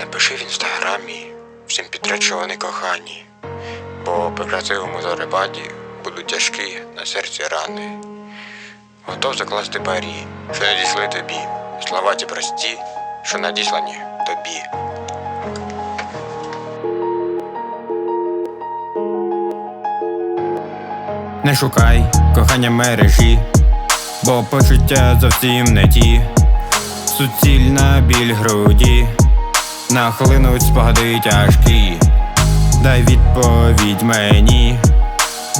Напиши в інстаграмі всім підречовані кохані, бо по красивому заребаді будуть тяжкі на серці рани. Готов закласти парі, що надійшли тобі, слова ті прості, що надіслані тобі. Не шукай кохання мережі, бо почуття зовсім не ті. Суцільна біль груді, нахлинуть спогади тяжкі. Дай відповідь мені,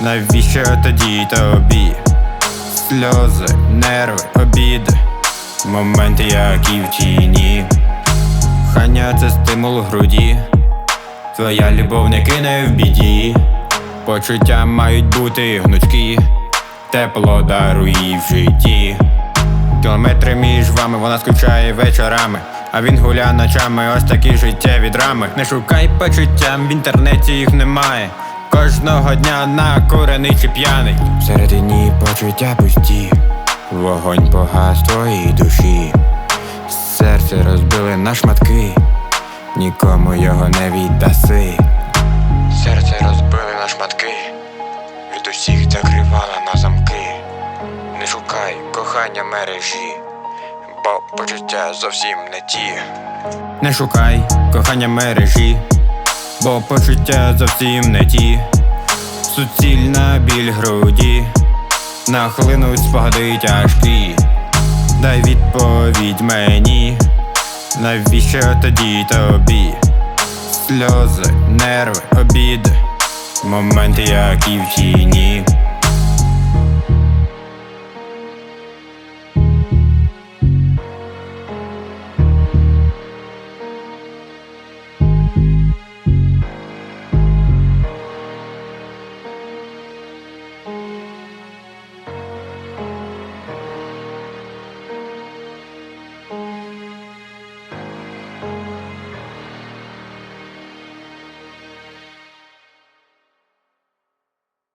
навіщо тоді тобі? Сльози, нерви, обіди, моменти, які в тіні. Хання це стимул груді, твоя любов не кине в біді. Почуття мають бути гнучкі, тепло дарує в житті. Кілометри між вами, вона скучає вечорами, а він гуля ночами, ось такі життєві драми. Не шукай почуттям, в інтернеті їх немає. Кожного дня накурений чи п'яний. Всередині почуття пусті, вогонь погас твоїй душі. Серце розбили на шматки, нікому його не віддаси. Серце розбили на шматки, кохання мережі, бо почуття зовсім не ті. Не шукай кохання мережі, бо почуття зовсім не ті. Суцільна біль груді, нахлинуть спогади тяжкі. Дай відповідь мені, навіщо тоді тобі? Сльози, нерви, обіди, моменти, які в тіні.